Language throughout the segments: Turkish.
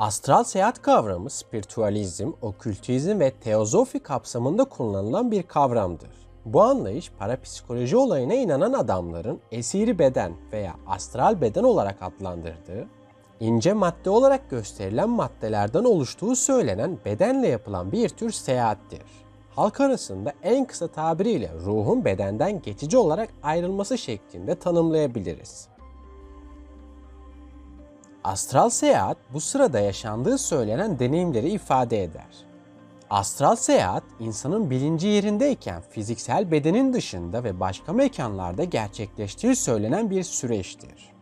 Astral seyahat kavramı spiritüalizm, okültizm ve teozofi kapsamında kullanılan bir kavramdır. Bu anlayış parapsikoloji olayına inanan adamların esiri beden veya astral beden olarak adlandırdığı, ince madde olarak gösterilen maddelerden oluştuğu söylenen bedenle yapılan bir tür seyahattir. Halk arasında en kısa tabiriyle ruhun bedenden geçici olarak ayrılması şeklinde tanımlayabiliriz. Astral seyahat bu sırada yaşandığı söylenen deneyimleri ifade eder. Astral seyahat insanın bilinci yerindeyken fiziksel bedenin dışında ve başka mekanlarda gerçekleştiği söylenen bir süreçtir.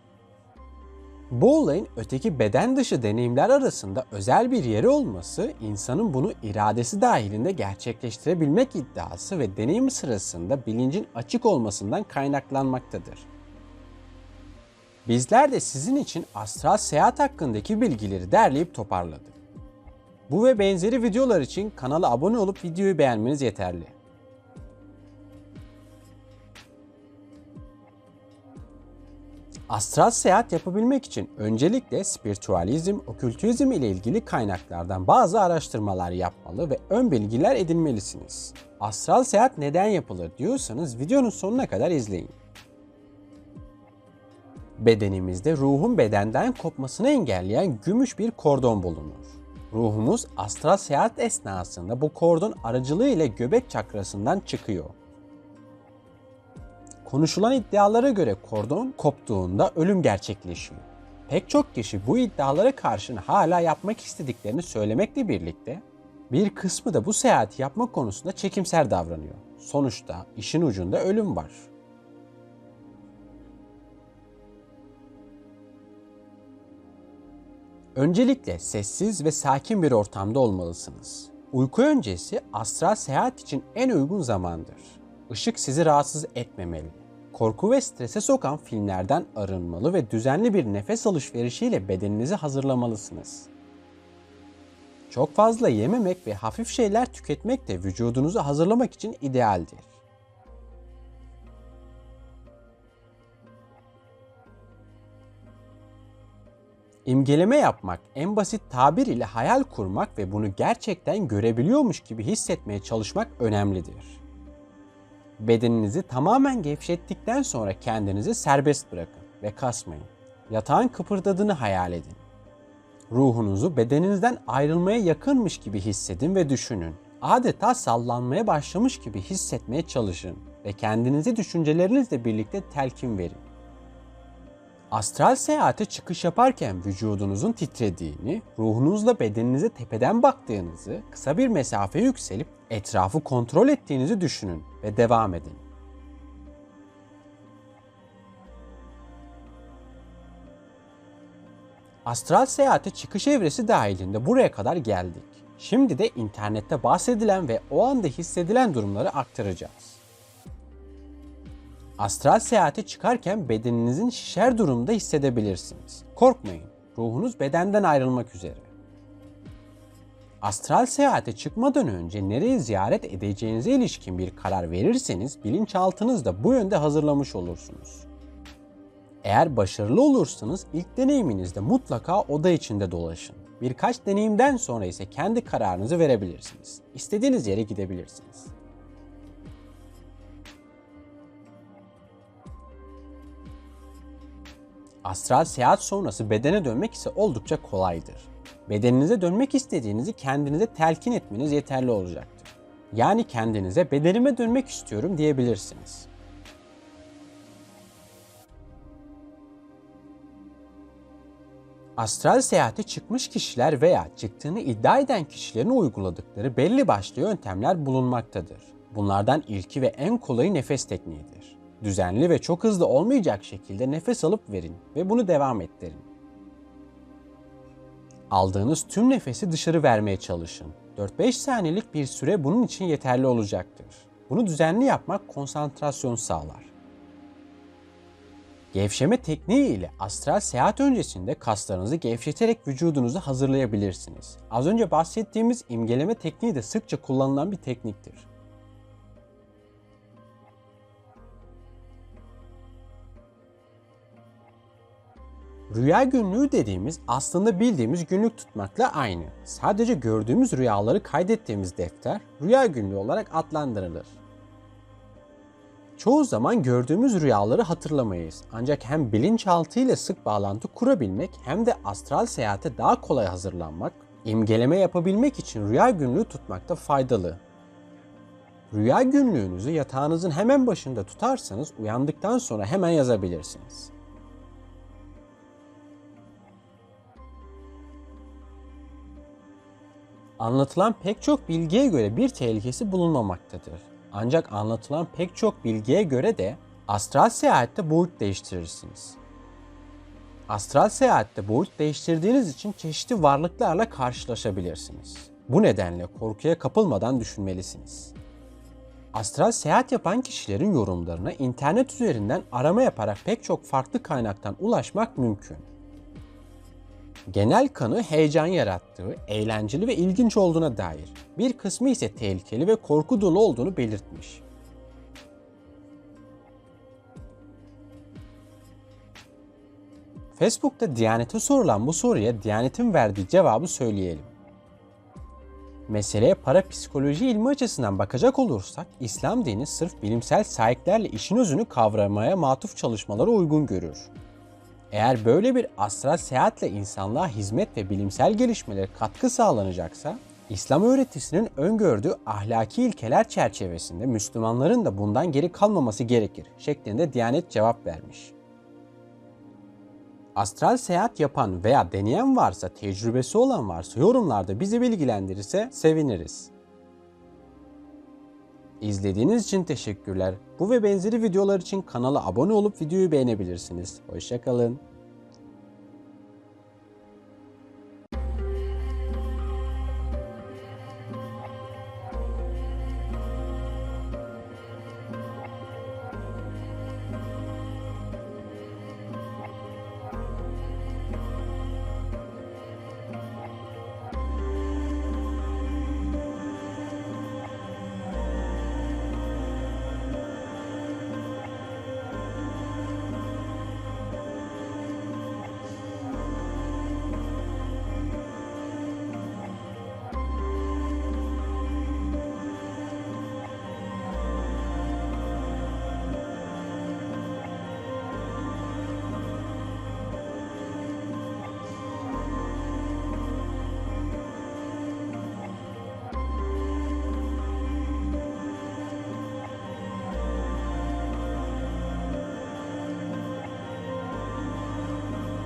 Bu olayın öteki beden dışı deneyimler arasında özel bir yeri olması insanın bunu iradesi dahilinde gerçekleştirebilmek iddiası ve deneyim sırasında bilincin açık olmasından kaynaklanmaktadır. Bizler de sizin için astral seyahat hakkındaki bilgileri derleyip toparladık. Bu ve benzeri videolar için kanala abone olup videoyu beğenmeniz yeterli. Astral seyahat yapabilmek için öncelikle spiritüalizm, okültizm ile ilgili kaynaklardan bazı araştırmalar yapmalı ve ön bilgiler edinmelisiniz. Astral seyahat neden yapılır diyorsanız videonun sonuna kadar izleyin. Bedenimizde ruhun bedenden kopmasını engelleyen gümüş bir kordon bulunur. Ruhumuz astral seyahat esnasında bu kordon aracılığıyla göbek çakrasından çıkıyor. Konuşulan iddialara göre kordon koptuğunda ölüm gerçekleşiyor. Pek çok kişi bu iddialara karşın hala yapmak istediklerini söylemekle birlikte bir kısmı da bu seyahati yapma konusunda çekimser davranıyor. Sonuçta işin ucunda ölüm var. Öncelikle sessiz ve sakin bir ortamda olmalısınız. Uyku öncesi astral seyahat için en uygun zamandır. Işık sizi rahatsız etmemeli. Korku ve strese sokan filmlerden arınmalı ve düzenli bir nefes alışverişiyle bedeninizi hazırlamalısınız. Çok fazla yememek ve hafif şeyler tüketmek de vücudunuzu hazırlamak için idealdir. İmgeleme yapmak, en basit tabir ile hayal kurmak ve bunu gerçekten görebiliyormuş gibi hissetmeye çalışmak önemlidir. Bedeninizi tamamen gevşettikten sonra kendinizi serbest bırakın ve kasmayın. Yatağın kıpırdadığını hayal edin. Ruhunuzu bedeninizden ayrılmaya yakınmış gibi hissedin ve düşünün. Adeta sallanmaya başlamış gibi hissetmeye çalışın ve kendinizi düşüncelerinizle birlikte telkin verin. Astral seyahate çıkış yaparken vücudunuzun titrediğini, ruhunuzla bedeninize tepeden baktığınızı, kısa bir mesafe yükselip etrafı kontrol ettiğinizi düşünün ve devam edin. Astral seyahate çıkış evresi dahilinde buraya kadar geldik. Şimdi de internette bahsedilen ve o anda hissedilen durumları aktaracağız. Astral seyahate çıkarken bedeninizin şişer durumda hissedebilirsiniz. Korkmayın, ruhunuz bedenden ayrılmak üzere. Astral seyahate çıkmadan önce nereyi ziyaret edeceğinize ilişkin bir karar verirseniz bilinçaltınız da bu yönde hazırlamış olursunuz. Eğer başarılı olursanız ilk deneyiminizde mutlaka oda içinde dolaşın. Birkaç deneyimden sonra ise kendi kararınızı verebilirsiniz. İstediğiniz yere gidebilirsiniz. Astral seyahat sonrası bedene dönmek ise oldukça kolaydır. Bedeninize dönmek istediğinizi kendinize telkin etmeniz yeterli olacaktır. Yani kendinize bedenime dönmek istiyorum diyebilirsiniz. Astral seyahate çıkmış kişiler veya çıktığını iddia eden kişilerin uyguladıkları belli başlı yöntemler bulunmaktadır. Bunlardan ilki ve en kolayı nefes tekniğidir. Düzenli ve çok hızlı olmayacak şekilde nefes alıp verin ve bunu devam ettirin. Aldığınız tüm nefesi dışarı vermeye çalışın. 4-5 saniyelik bir süre bunun için yeterli olacaktır. Bunu düzenli yapmak konsantrasyon sağlar. Gevşeme tekniği ile astral seyahat öncesinde kaslarınızı gevşeterek vücudunuzu hazırlayabilirsiniz. Az önce bahsettiğimiz imgeleme tekniği de sıkça kullanılan bir tekniktir. Rüya günlüğü dediğimiz aslında bildiğimiz günlük tutmakla aynı. Sadece gördüğümüz rüyaları kaydettiğimiz defter rüya günlüğü olarak adlandırılır. Çoğu zaman gördüğümüz rüyaları hatırlamayız. Ancak hem bilinçaltı ile sık bağlantı kurabilmek hem de astral seyahate daha kolay hazırlanmak, imgeleme yapabilmek için rüya günlüğü tutmakta faydalı. Rüya günlüğünüzü yatağınızın hemen başında tutarsanız uyandıktan sonra hemen yazabilirsiniz. Anlatılan pek çok bilgiye göre bir tehlikesi bulunmamaktadır. Ancak anlatılan pek çok bilgiye göre de astral seyahatte boyut değiştirirsiniz. Astral seyahatte boyut değiştirdiğiniz için çeşitli varlıklarla karşılaşabilirsiniz. Bu nedenle korkuya kapılmadan düşünmelisiniz. Astral seyahat yapan kişilerin yorumlarına internet üzerinden arama yaparak pek çok farklı kaynaktan ulaşmak mümkün. Genel kanı heyecan yarattığı, eğlenceli ve ilginç olduğuna dair. Bir kısmı ise tehlikeli ve korku dolu olduğunu belirtmiş. Facebook'ta Diyanet'e sorulan bu soruya Diyanet'in verdiği cevabı söyleyelim. Meseleye parapsikoloji ilmi açısından bakacak olursak, İslam dini sırf bilimsel sahiplerle işin özünü kavramaya matuf çalışmalara uygun görür. Eğer böyle bir astral seyahatle insanlığa hizmet ve bilimsel gelişmelere katkı sağlanacaksa, İslam öğretisinin öngördüğü ahlaki ilkeler çerçevesinde Müslümanların da bundan geri kalmaması gerekir şeklinde Diyanet cevap vermiş. Astral seyahat yapan veya deneyen varsa, tecrübesi olan varsa yorumlarda bizi bilgilendirirse seviniriz. İzlediğiniz için teşekkürler. Bu ve benzeri videolar için kanala abone olup videoyu beğenebilirsiniz. Hoşçakalın.